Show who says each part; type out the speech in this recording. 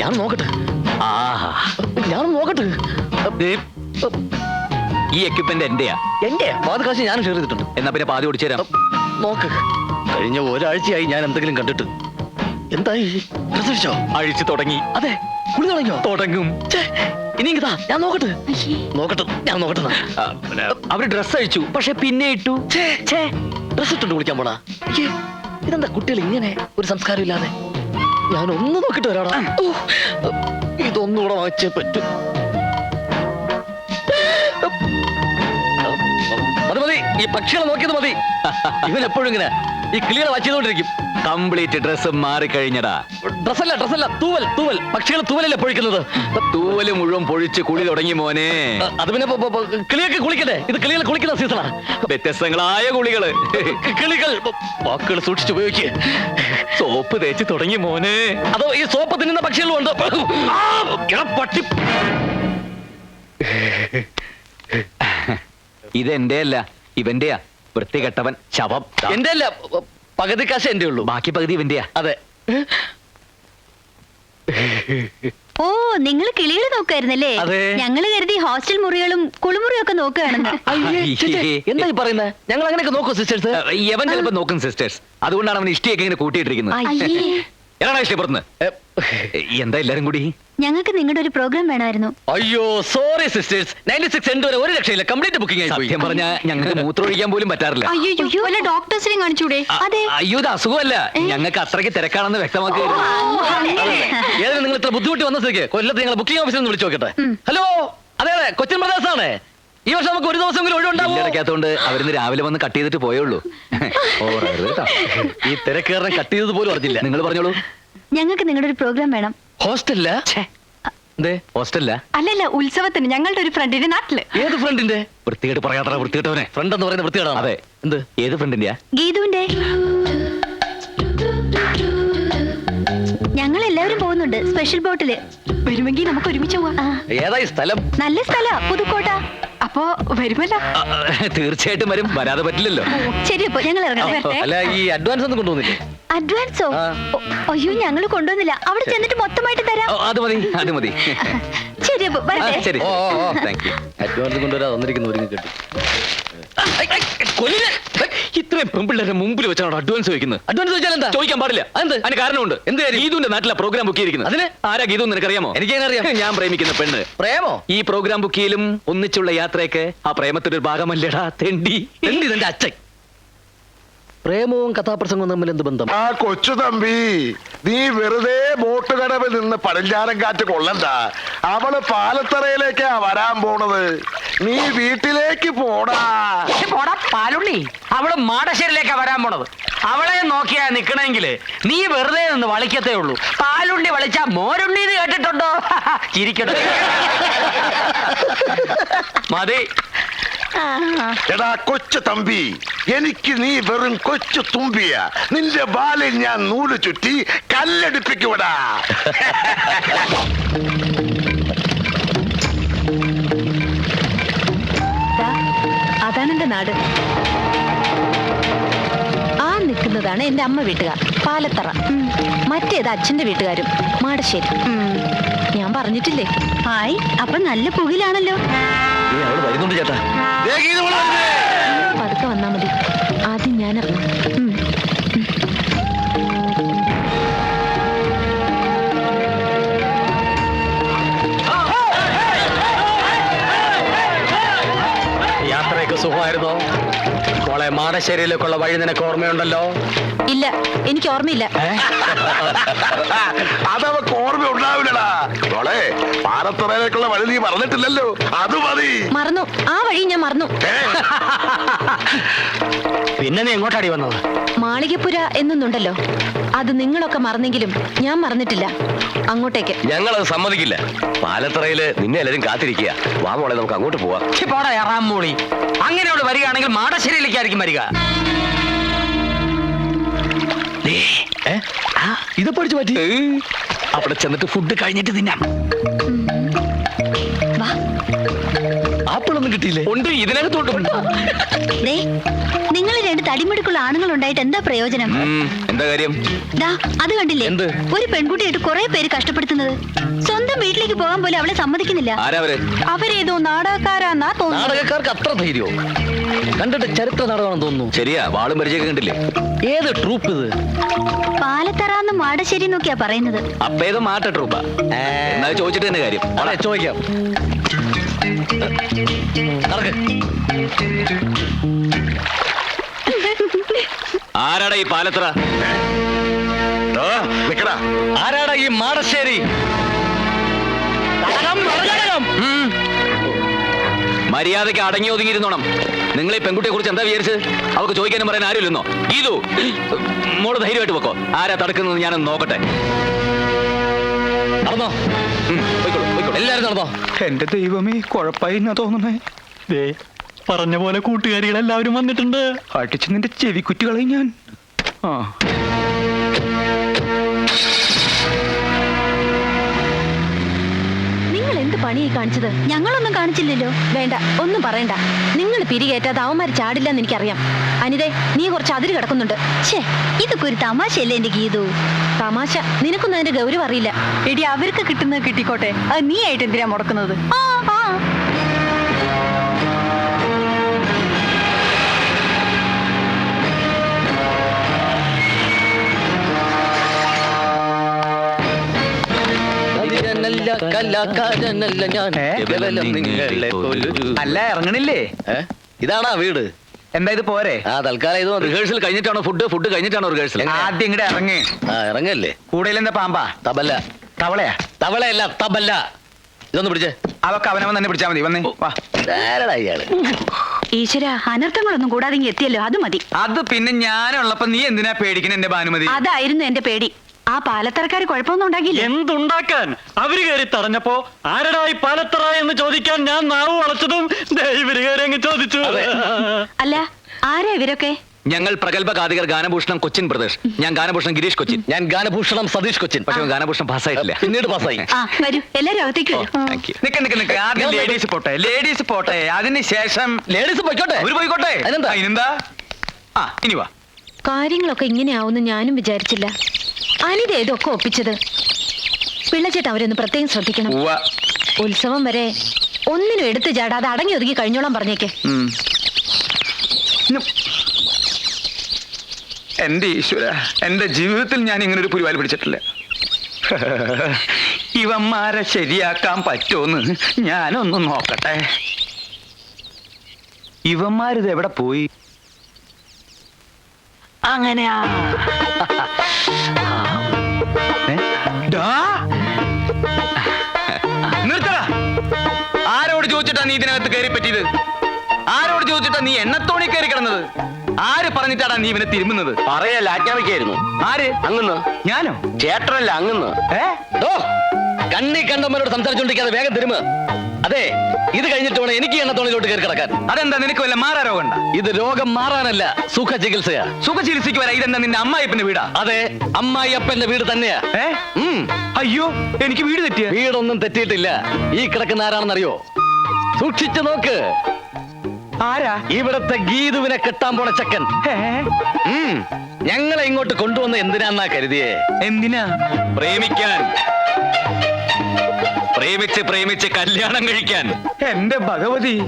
Speaker 1: ഞാൻ നോക്കട്ടെ.
Speaker 2: ആ
Speaker 1: ഞാൻ നോക്കട്ടെ.
Speaker 2: ഈ എക്യുപ്മെന്റ് എന്റെയാ?
Speaker 1: എന്റെ പാതകാശം ഞാൻ ഷെയർ ചെയ്തിട്ടുണ്ട്.
Speaker 2: എന്നാ പിന്നെ പാതി ഓടിച്ചു തരാം.
Speaker 1: നോക്ക്. കഴിഞ്ഞ ഒരാഴ്ചയായി ഞാൻ എന്തെങ്കിലും കണ്ടിട്ട്. എന്തായി? പ്രസവിച്ചോ?
Speaker 2: അഴിച്ചു തുടങ്ങി.
Speaker 1: അതെ കുളി തുടങ്ങിയോ?
Speaker 2: തുടങ്ങും.
Speaker 1: ഇനി ഇതാ ഞാൻ നോക്കട്ടെ. നോക്കട്ടെ ഞാൻ നോക്കട്ടെ
Speaker 2: അവർ ഡ്രസ് അഴിച്ചു പക്ഷെ പിന്നെ ഇട്ടു.
Speaker 1: ഡ്രസ് ഇട്ടുണ്ട് കുളിക്കാൻ പോണാ. അയ്യേ, ഇതെന്താ കുട്ടികൾ ഇങ്ങനെ ഒരു സംസ്കാരം ഇല്ലാതെ ഞാൻ ഒന്ന് നോക്കിട്ട് വരാടാ ഇതൊന്നുകൂടെ വായിച്ചേ പറ്റൂ. അത് മതി. ഈ പക്ഷികളെ നോക്കിയത് മതി. ഇവൻ എപ്പോഴും ഇങ്ങനെ ഈ ക്ലിയർ വാച്ച് ചെയ്തോണ്ടിരിക്കും
Speaker 2: കംപ്ലീറ്റ് ഡ്രസ് മാറിക്കഴിഞ്ഞടാ
Speaker 1: ഡ്രസ്സല്ല ഡ്രസ്സല്ല തൂവൽ തൂവൽ. പക്ഷികൾ തൂവലല്ലേ പൊഴിക്കുന്നത്?
Speaker 2: തൂവൽ മുഴുവൻ പൊഴിച്ച് കുളി തുടങ്ങി മോനെ.
Speaker 1: അത് പിന്നെ കിളിയൊക്കെ കുളിക്കട്ടെ? ഇത് കിളികൾ കുളിക്കുന്ന സീസണാ
Speaker 2: വ്യത്യസ്തങ്ങളായ കുളികൾ.
Speaker 1: കിളികൾ വാക്കുകൾ സൂക്ഷിച്ച് ഉപയോഗിക്കുക
Speaker 2: സോപ്പ് തേച്ച് തുടങ്ങി മോനെ.
Speaker 1: അതോ ഈ സോപ്പ് തിന്നുന്ന പക്ഷികളും ഉണ്ട്? പട്ടി.
Speaker 2: ഇതെന്റെ അല്ല ഇവന്റെയാ. വൃത്തികെട്ടവൻ ശവം.
Speaker 1: എന്റെ അല്ല പകുതി കാശ് എന്റെ ഉള്ളൂ
Speaker 2: ബാക്കി പകുതി ഇവന്റെയാ.
Speaker 1: അതെ.
Speaker 3: ഓ നിങ്ങൾ കിളികൾ നോക്കായിരുന്നല്ലേ
Speaker 1: അതെ.
Speaker 3: ഞങ്ങൾ കരുതി ഹോസ്റ്റൽ മുറികളും കുളിമുറിയും ഒക്കെ നോക്കുകയാണെന്ന്
Speaker 1: എന്താ ഈ പറയുന്നത് ഞങ്ങൾ അങ്ങനെയൊക്കെ നോക്കൂ സിസ്റ്റേഴ്സ്?
Speaker 2: യവൻ ചിലപ്പോ നോക്കും സിസ്റ്റേഴ്സ്. അതുകൊണ്ടാണ് അവൻ ഇഷ്ടിയൊക്കെ ഇങ്ങനെ കൂട്ടിയിട്ടിരിക്കുന്നത്.
Speaker 3: അയ്യേ.
Speaker 2: എടാ ഇഷ്ടപ്പെടുന്നു എന്താ എല്ലാരും കൂടി?
Speaker 3: ഞങ്ങൾക്ക് നിങ്ങളുടെ ഒരു പ്രോഗ്രാം വേണമായിരുന്നു.
Speaker 1: അയ്യോ sorry sisters ninety six end വരെ ഒരു രക്ഷയില്ല. കംപ്ലീറ്റ് ബുക്കിംഗ് ആയി പോയി.
Speaker 2: സത്യം പറഞ്ഞാ ഞങ്ങൾക്ക് മൂത്രമൊഴിക്കാൻ പോലും പറ്റാറില്ല.
Speaker 3: അയ്യോ വല്ല കാണിച്ചൂടെ? അതെ.
Speaker 2: അയ്യോ ഇത് അസുഖമല്ല. ഞങ്ങൾക്ക് അത്രയ്ക്ക് തിരക്കാണെന്ന് വ്യക്തമാക്കുകയായിരുന്നു
Speaker 1: ഏതായാലും നിങ്ങൾ ഇത്ര ബുദ്ധിമുട്ടി വന്ന സ്ഥിതിക്ക് കൊല്ലത്ത് നിങ്ങൾ ബുക്കിംഗ് ഓഫീസിൽ നിന്ന് വിളിച്ചു നോക്കട്ടെ. ഹലോ അതെ അതെ. കൊച്ചിൻ ബ്രദേഴ്സ് ആണ്? ഈ വർഷം നമുക്ക് ഒരു ദിവസം കൂടി ഒഴിവുണ്ടാവും
Speaker 2: ഇല്ലടക്കാത്തോണ്ട് അവരിന്ന് രാവിലെ വന്ന് കട്ട് ചെയ്തിട്ട് പോയുള്ളൂ
Speaker 1: ഈ തിരക്കേറിനെ കട്ട് ചെയ്തത് പോലും അറിഞ്ഞില്ല.
Speaker 2: നിങ്ങൾ പറഞ്ഞോളൂ.
Speaker 3: ഞങ്ങൾക്ക് നിങ്ങളുടെ ഒരു പ്രോഗ്രാം വേണം.
Speaker 1: ഹോസ്റ്റലില്ല
Speaker 2: ഹോസ്റ്റലില്ല
Speaker 3: അല്ലല്ല ഉത്സവത്തിന്. ഞങ്ങളുടെ ഒരു ഫ്രണ്ടിന്റെ നാട്ടിൽ.
Speaker 1: ഏത് ഫ്രണ്ടിന്റെ
Speaker 2: വൃത്തികേട്ട് പറയാത്ത വൃത്തികെട്ടവനെ.
Speaker 1: ഫ്രണ്ട് എന്ന് പറയുന്ന വൃത്തികേടാണ്?
Speaker 2: അതെ.
Speaker 1: എന്ത്?
Speaker 2: ഏത് ഫ്രണ്ടിന്റെയാ
Speaker 3: ഗീതുവിന്റെ. ഞങ്ങൾ എല്ലാവരും പോകുന്നുണ്ട് സ്പെഷ്യൽ ബോട്ടിൽ. വരുമെങ്കിൽ നമുക്ക് ഒരുമിച്ച് പോവാം.
Speaker 1: ഏതായി സ്ഥലം?
Speaker 3: നല്ല സ്ഥല പുതുക്കോട്ട. അപ്പോ വരുമല്ലോ.
Speaker 2: തീർച്ചയായിട്ടും വരും. വരാതെ പറ്റില്ലല്ലോ.
Speaker 3: ശരി അപ്പൊ ഞങ്ങൾ ഇറങ്ങാം
Speaker 1: അല്ല ഈ അഡ്വാൻസ് ഒന്നും കൊണ്ടുവന്നില്ലേ?
Speaker 3: അഡ്വാൻസോ. അയ്യോ ഞങ്ങൾ കൊണ്ടുവന്നില്ല. അവിടെ ചെന്നിട്ട് മൊത്തമായിട്ട് തരാം.
Speaker 2: അത് മതി അത് മതി.
Speaker 3: ശരി അപ്പൊ വരട്ടെ.
Speaker 2: ശരി.
Speaker 1: അഡ്വാൻസ് കൊണ്ടുവരാ വന്നിരിക്കുന്ന ഒരുങ്ങി കെട്ടി.
Speaker 2: ഇത്രയും പെമ്പിള്ളേരെ മുമ്പിൽ വെച്ചാണ് അഡ്വാൻസ് ചോദിക്കുന്നത്
Speaker 1: അഡ്വാൻസ് ചോദിച്ചാൽ എന്താ?
Speaker 2: ചോദിക്കാൻ പാടില്ല.
Speaker 1: അതെന്ത്?
Speaker 2: അതിന് കാരണമുണ്ട്.
Speaker 1: എന്ത്?
Speaker 2: ഗീതുവിന്റെ നാട്ടിലെ പ്രോഗ്രാം ബുക്ക് ചെയ്തിരിക്കുന്നത്.
Speaker 1: അതിന്?
Speaker 2: ആരാ ഗീതു എന്ന് നിനക്കറിയാമോ?
Speaker 1: എനിക്കെങ്ങനെ അറിയാം?
Speaker 2: ഞാൻ പ്രേമിക്കുന്ന പെണ്ണ്.
Speaker 1: പ്രേമോ?
Speaker 2: ഈ പ്രോഗ്രാം ബുക്ക് ചെയ്യലും ഒന്നിച്ചുള്ള യാത്രയൊക്കെ ആ പ്രേമത്തിന്റെ ഒരു ഭാഗമല്ലേടാ തെണ്ടി.
Speaker 1: തെണ്ടി തന്റെ അച്ഛൻ. പ്രേമവും കഥാപ്രസംഗവും തമ്മിൽ എന്ത് ബന്ധം?
Speaker 4: ആ കൊച്ചു തമ്പി നീ വെറുതെ ബോട്ട് കടവിൽ നിന്ന് പടിഞ്ഞാറൻ കാറ്റ് കൊള്ളണ്ട. അവൾ പാലത്തറയിലേക്കാ വരാൻ പോണത്. നീ വീട്ടിലേക്ക് പോടാ.
Speaker 5: പോടാ പാലുണ്ണി. അവൾ മാടശ്ശേരിലേക്കാ വരാൻ പോണത്. അവളെ നോക്കിയാ നിക്കണെങ്കിൽ നീ വെറുതെ നിന്ന് വളിക്കത്തേ ഉള്ളൂ. പാലുണ്ണി വളിച്ച മോരുണ്ണി എന്ന് കേട്ടിട്ടുണ്ടോ? ചിരിക്കട്ടെ.
Speaker 2: മതി.
Speaker 4: എടാ കൊച്ചു തമ്പി എനിക്ക് നീ വെറും കൊച്ചു തുമ്പിയ. നിന്റെ ബാലിൽ ഞാൻ നൂൽ ചുറ്റി കല്ലെടുപ്പിക്കുവിടാ.
Speaker 3: എന്റെ നാട്. ആ നിൽക്കുന്നതാണ് എന്റെ അമ്മ വീട്ടുകാർ പാലത്തറ. മറ്റേത് അച്ഛന്റെ വീട്ടുകാരും മാടശ്ശേരി. ഞാൻ പറഞ്ഞിട്ടില്ലേ? ആയി അപ്പൊ നല്ല പുകിലാണല്ലോ.
Speaker 5: സുഖമായിരുന്നോ? മോളെ മാടശ്ശേരിയിലേക്കുള്ള വഴി നിനക്ക് ഓർമ്മയുണ്ടല്ലോ?
Speaker 3: ഇല്ല എനിക്ക് ഓർമ്മയില്ല.
Speaker 4: അതവക്ക് ഓർമ്മ ഉണ്ടാവില്ലടാ മോളെ പാറത്തറയിലേക്കുള്ള വഴി നീ പറഞ്ഞിട്ടില്ലല്ലോ അത് മതി.
Speaker 3: മറന്നു. ആ വഴി ഞാൻ മറന്നു?
Speaker 5: പിന്നെ നീ എങ്ങോട്ടാടി വന്നത്?
Speaker 3: മാളികപ്പുര എന്നൊന്നുണ്ടല്ലോ. അത് നിങ്ങളൊക്കെ മറന്നെങ്കിലും ഞാൻ മറന്നിട്ടില്ല. അങ്ങോട്ടേക്ക്.
Speaker 6: ഞങ്ങൾ അത് സമ്മതിക്കില്ല. പാലത്തറയിൽ നിന്നെ എല്ലാരും കാത്തിരിക്കുക. വാ മോളെ നമുക്ക് അങ്ങോട്ട് പോവാം.
Speaker 5: മോളി പോടാ എറാം മോളി അങ്ങനെ അവിടെ വരികയാണെങ്കിൽ മാടശ്ശേരിയിലേക്കായിരിക്കും വരിക.
Speaker 1: ഇത് പഠിച്ചു പറ്റി
Speaker 2: അവിടെ ചെന്നിട്ട് ഫുഡ് കഴിഞ്ഞിട്ട് തിന്നാം.
Speaker 3: വാ.
Speaker 1: ആപ്പിളൊന്നും കിട്ടിയില്ലേ?
Speaker 2: ഉണ്ട് ഇതിനകത്തോട്ടുണ്ട്
Speaker 3: ദേ നിങ്ങൾ രണ്ട് തടിമിടുക്കുള്ള ആണുങ്ങൾ ഉണ്ടായിട്ട് എന്താ പ്രയോജനം?
Speaker 2: എന്താ കാര്യം?
Speaker 3: ദാ അത് കണ്ടില്ലേ? ഒരു പെൺകുട്ടിയായിട്ട് കുറെ പേര് കഷ്ടപ്പെടുത്തുന്നത്. സ്വന്തം വീട്ടിലേക്ക് പോകാൻ പോലും അവളെ സമ്മതിക്കുന്നില്ല. അവരേതോ നാടകക്കാരാന്നാ തോന്നുന്നു
Speaker 1: നാടകക്കാർക്ക് അത്ര ധൈര്യമോ? കണ്ടിട്ട് ചരിത്ര നാടകമാണെന്ന് തോന്നുന്നു.
Speaker 2: ശരിയാ വാളും പരിചയം കണ്ടില്ലേ?
Speaker 1: ഏത് ട്രൂപ്പ് ഇത്?
Speaker 3: പാലത്തറാന്ന് മാടശ്ശേരി നോക്കിയാ പറയുന്നത്.
Speaker 2: അപ്പേത് മാട്ട ട്രൂപ്പാ. എന്നാ ചോദിച്ചിട്ട് തന്നെ കാര്യം.
Speaker 1: ചോദിക്കാം. നടക്ക്.
Speaker 2: ആരാടാ ഈ പാലത്ര
Speaker 4: നിക്കടാ.
Speaker 1: ആരാടാ ഈ മാടശ്ശേരി.
Speaker 2: മര്യാദയ്ക്ക് അടങ്ങി ഒതുങ്ങിയിരുന്നോണം. നിങ്ങൾ ഈ പെൺകുട്ടിയെ കുറിച്ച് എന്താ വിചാരിച്ചത്? അവർക്ക് ചോദിക്കാനും പറയാൻ ആരുമില്ലെന്നോ? ഇതു മോൾ ധൈര്യമായിട്ട് വെക്കോ ആരാ തടുക്കുന്നത് ഞാനൊന്ന് നോക്കട്ടെ.
Speaker 1: നടന്നോ. എല്ലാരും നടന്നോ?
Speaker 7: എന്റെ ദൈവമേ കുഴപ്പമായി തോന്നുന്നേ? ദേ പറഞ്ഞ പോലെ കൂട്ടുകാരികൾ എല്ലാവരും വന്നിട്ടുണ്ട്. അടിച്ച് നിന്റെ ചെവി കുറ്റികളെ ഞാൻ. ആ.
Speaker 3: നിങ്ങൾ എന്ത് പണിയായി കാണിച്ചത്? ഞങ്ങളൊന്നും കാണിച്ചില്ലല്ലോ. വേണ്ട ഒന്നും പറയണ്ട. നിങ്ങൾ പിരികേറ്റാതെ അവന്മാർ ചാടില്ലെന്ന് എനിക്കറിയാം. അനിതേ നീ കുറച്ച് അതിര് കിടക്കുന്നുണ്ട്. ഛേ ഇതൊക്കെ ഒരു തമാശയല്ലേ എന്റെ ഗീതു? തമാശ നിനക്കൊന്നും അതിന്റെ ഗൗരവം അറിയില്ല.
Speaker 8: എടി അവർക്ക് കിട്ടുന്നത് കിട്ടിക്കോട്ടെ. അത് നീ ആയിട്ട് എന്തിനാ മുടക്കുന്നത്?
Speaker 3: ആ ആ.
Speaker 1: കലാകാരനല്ല ഞാൻ? കേവലം നിങ്ങളെ പോലൊരു
Speaker 7: അല്ല ഇറങ്ങണില്ലേ?
Speaker 1: ഇതാണാ വീട്.
Speaker 7: എന്താ ഇത് പോരെ?
Speaker 1: ആ തൽക്കാലം ഇത്
Speaker 2: റിഹേഴ്സൽ കഴിഞ്ഞിട്ടാണോ ഫുഡ് ഫുഡ് കഴിഞ്ഞിട്ടാണോ റിഹേഴ്സൽ
Speaker 7: ആദ്യം ഇങ്ങടെ ഇറങ്ങി.
Speaker 1: ആ ഇറങ്ങല്ലേ?
Speaker 7: കൂടുതൽ എന്താ പാമ്പാ?
Speaker 1: തബല്ല
Speaker 7: തവളയാ?
Speaker 1: തവളയല്ല തബല്ല ഇതൊന്ന് പിടിച്ചേ.
Speaker 7: അതൊക്കെ അവനവൻ തന്നെ പിടിച്ചാ മതി. വന്നേ വാ.
Speaker 1: ഇയാൾ.
Speaker 8: ഈശ്വര അനർത്ഥങ്ങളൊന്നും കൂടാതെ എത്തിയല്ലോ അത് മതി.
Speaker 7: അത് പിന്നെ ഞാനുള്ളപ്പോ നീ എന്തിനാ പേടിക്കണ എന്റെ ഭാനുമതി?
Speaker 8: അതായിരുന്നു എന്റെ പേടി. ആ പാലത്തറക്കാർ കുഴപ്പമൊന്നും ഉണ്ടാക്കിയില്ല?
Speaker 9: എന്തുണ്ടാക്കാൻ? അവർ കയറി തടഞ്ഞപ്പോ ആരടായി പാലത്തറ എന്ന് ചോദിക്കാൻ ഞാൻ നാവ് വളച്ചതും ദേ ഇവർ കയറി അങ്ങ് ചോദിച്ചു.
Speaker 8: അല്ല ആരാ ഇവരൊക്കെ?
Speaker 2: ഞങ്ങൾ പ്രഗത്ഭ ഗാതികർ ഗാനഭൂഷണം കൊച്ചിൻ പ്രദേശ് ഞാൻ ഗാനഭൂഷണം ഗിരീഷ് കൊച്ചിൻ.
Speaker 1: ഞാൻ ഗാനഭൂഷണം സതീഷ് കൊച്ചിൻ.
Speaker 2: പക്ഷേ ഗാനഭൂഷണം പാസ്സായിട്ടില്ല.
Speaker 1: പിന്നീട് പാസ്സായി.
Speaker 8: ആ വരൂ. എല്ലാരും അകത്തേക്ക് വരൂ.
Speaker 7: നിക്ക് നിക്ക് നിക്ക്. ആദ്യം ലേഡീസ് പോട്ടെ. ലേഡീസ് പോട്ടെ. അതിന് ശേഷം
Speaker 1: ലേഡീസ് പോയിക്കോട്ടെ.
Speaker 7: അവർ പോയിക്കോട്ടെ?
Speaker 1: അതിനെന്താ?
Speaker 7: ആ ഇനി വാ.
Speaker 3: കാര്യങ്ങളൊക്കെ ഇങ്ങനെയാവുമെന്ന് ഞാനും വിചാരിച്ചില്ല. അനിത ഏതൊക്കെ ഒപ്പിച്ചത്? പിള്ളച്ചേട്ട അവരൊന്ന് പ്രത്യേകം ശ്രദ്ധിക്കണം. ഉത്സവം വരെ ഒന്നിനും എടുത്തു ചാടാതെ അടങ്ങി ഒതുങ്ങി കഴിഞ്ഞോളാം പറഞ്ഞേക്കെ.
Speaker 7: എന്റെ ഈശ്വര എന്റെ ജീവിതത്തിൽ ഞാൻ ഇങ്ങനെ ഒരു പുരിവാലി പിടിച്ചിട്ടില്ല. ഇവന്മാരെ ശരിയാക്കാൻ പറ്റുമെന്ന് ഞാനൊന്ന് നോക്കട്ടെ. ഇവന്മാരിത് എവിടെ പോയി? അങ്ങനെയാ. എണ്ണത്തോണി കയറി കിടന്നത്. ആര് പറഞ്ഞിട്ടാടാ നീ ഇവനെ തിരുമുന്നത്
Speaker 6: പറയല്ല ആജ്ഞാപിക്കായിരുന്നു.
Speaker 7: ആര്?
Speaker 6: അങ്ങന്ന്
Speaker 7: ഞാനോ?
Speaker 6: ചേട്ടനല്ല അങ്ങന്ന്
Speaker 7: ഏ?
Speaker 1: കണ്ണി കണ്ടമ്മനോട് സംസാരിച്ചോണ്ടിരിക്കാതെ വേഗം തിരുമ. അതെ ഇത് കഴിഞ്ഞിട്ട് വേണം എനിക്ക് എണ്ണത്തോണിലോട്ട് കയറി കിടക്കാൻ.
Speaker 7: അതെന്താ നിനക്ക് വല്ല മാറാ രോഗം
Speaker 1: ഇത് രോഗം മാറാനല്ല സുഖ ചികിത്സയാ
Speaker 7: സുഖ ചികിത്സയ്ക്ക് വരാ. ഇതെന്താ നിന്റെ അമ്മായിപ്പന്റെ വീടാ?
Speaker 1: അതെ അമ്മായിയപ്പന്റെ വീട് തന്നെയാ.
Speaker 7: ഏ? അയ്യോ എനിക്ക് വീട് തെറ്റിയ.
Speaker 1: വീടൊന്നും തെറ്റിയിട്ടില്ല. ഈ കിടക്കുന്ന ആരാണെന്നറിയോ? സൂക്ഷിച്ചു നോക്ക്.
Speaker 7: ആരാ?
Speaker 1: ഇവിടത്തെ ഗീതുവിനെ കെട്ടാൻ പോണ ചക്കൻ? ഞങ്ങളെ ഇങ്ങോട്ട് കൊണ്ടുവന്ന എന്തിനാന്നാ കരുതിയേ?
Speaker 7: എന്തിനാ?
Speaker 2: പ്രേമിക്കാൻ. പ്രേമിച്ച് പ്രേമിച്ച് കല്യാണം കഴിക്കാൻ.
Speaker 7: എന്റെ ഭഗവതി.